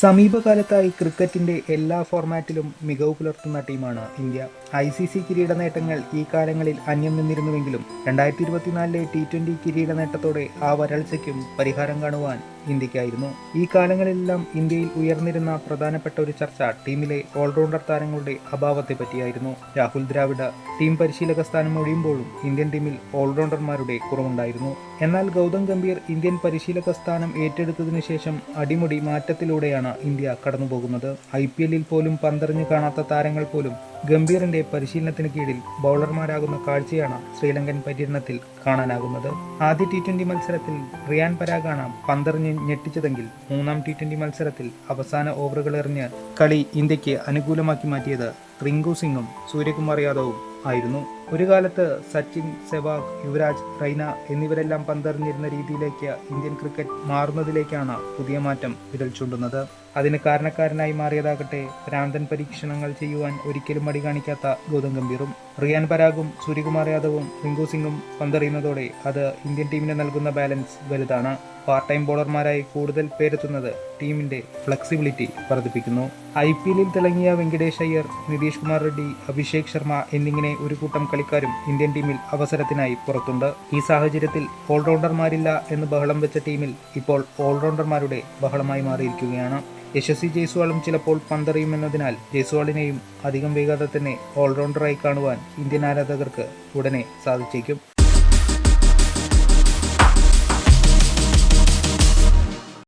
സമീപകാലത്തായി ക്രിക്കറ്റിന്റെ എല്ലാ ഫോർമാറ്റിലും മികവ് പുലർത്തുന്ന ടീമാണ് ഇന്ത്യ. ഐ സി സി കിരീട നേട്ടങ്ങൾ ഈ കാലങ്ങളിൽ അന്യം നിന്നിരുന്നുവെങ്കിലും രണ്ടായിരത്തി ഇരുപത്തിനാലിലെ ടി ട്വന്റി കിരീട നേട്ടത്തോടെ ആ വരൾച്ചയ്ക്കും പരിഹാരം കാണുവാൻ ഇന്ത്യക്കായിരുന്നു. ഈ കാലങ്ങളിലെല്ലാം ഇന്ത്യയിൽ ഉയർന്നിരുന്ന പ്രധാനപ്പെട്ട ഒരു ചർച്ച ടീമിലെ ഓൾറൗണ്ടർ താരങ്ങളുടെ അഭാവത്തെ പറ്റിയായിരുന്നു രാഹുൽ ദ്രാവിഡ ടീം പരിശീലക സ്ഥാനം ഒഴിയുമ്പോഴും ഇന്ത്യൻ ടീമിൽ ഓൾറൗണ്ടർമാരുടെ കുറവുണ്ടായിരുന്നു. എന്നാൽ ഗൗതം ഗംഭീർ ഇന്ത്യൻ പരിശീലക സ്ഥാനം ഏറ്റെടുത്തതിനു ശേഷം അടിമുടി മാറ്റത്തിലൂടെയാണ് ഇന്ത്യ കടന്നുപോകുന്നത്. ഐ പി എല്ലിൽ പോലും പന്തറിഞ്ഞു കാണാത്ത താരങ്ങൾ പോലും ഗംഭീറിന്റെ പരിശീലനത്തിന് കീഴിൽ ബൗളർമാരാകുന്ന കാഴ്ചയാണ് ശ്രീലങ്കൻ പര്യടനത്തിൽ കാണാനാകുന്നത്. ആദ്യ ടി ട്വന്റി മത്സരത്തിൽ റിയാൻ പരാഗാണ് പന്തെറിഞ്ഞ് ഞെട്ടിച്ചതെങ്കിൽ മൂന്നാം ടി ട്വന്റി മത്സരത്തിൽ അവസാന ഓവറുകൾ എറിഞ്ഞ് കളി ഇന്ത്യയ്ക്ക് അനുകൂലമാക്കി മാറ്റിയത് റിങ്കു സിംഗും സൂര്യകുമാർ യാദവും ആയിരുന്നു. ഒരു കാലത്ത് സച്ചിൻ സെവാഗ് യുവരാജ് റൈന എന്നിവരെല്ലാം പന്തെറിഞ്ഞിരുന്ന രീതിയിലേക്ക് ഇന്ത്യൻ ക്രിക്കറ്റ് മാറുന്നതിലേക്കാണ് പുതിയ മാറ്റം വിരൽ ചൂണ്ടുന്നത്. അതിന് കാരണക്കാരനായി മാറിയതാകട്ടെ ഭ്രാന്തൻ പരീക്ഷണങ്ങൾ ചെയ്യുവാൻ ഒരിക്കലും മടി കാണിക്കാത്ത ഗൗതം ഗംഭീറും. റിയാൻ പരാഗും സൂര്യകുമാർ യാദവും റിങ്കു സിംഗും പന്തറിയുന്നതോടെ അത് ഇന്ത്യൻ ടീമിന് നൽകുന്ന ബാലൻസ് വലുതാണ്. പാർട്ട് ടൈം ബോളർമാരായി കൂടുതൽ പേരെത്തുന്നത് ടീമിന്റെ ഫ്ലെക്സിബിലിറ്റി വർദ്ധിപ്പിക്കുന്നു. ഐ പി എല്ലിൽ തിളങ്ങിയ വെങ്കടേഷ് അയ്യർ നിതീഷ് കുമാർ റെഡ്ഡി അഭിഷേക് ശർമ്മ എന്നിങ്ങനെ ഒരു കൂട്ടം കളിക്കാരും ഇന്ത്യൻ ടീമിൽ അവസരത്തിനായി പുറത്തുണ്ട്. ഈ സാഹചര്യത്തിൽ ഓൾറൗണ്ടർമാരില്ല എന്ന് ബഹളം വെച്ച ടീമിൽ ഇപ്പോൾ ഓൾറൗണ്ടർമാരുടെ ബഹളമായി മാറിയിരിക്കുകയാണ്. യശസ്വി ജയ്സ്വാളും ചിലപ്പോൾ പന്തറിയുമെന്നതിനാൽ ജയ്സ്വാളിനെയും അധികം വൈകാതെ തന്നെ ഓൾറൗണ്ടറായി കാണുവാൻ ഇന്ത്യൻ ആരാധകർക്ക് ഉടനെ സാധിച്ചേക്കും.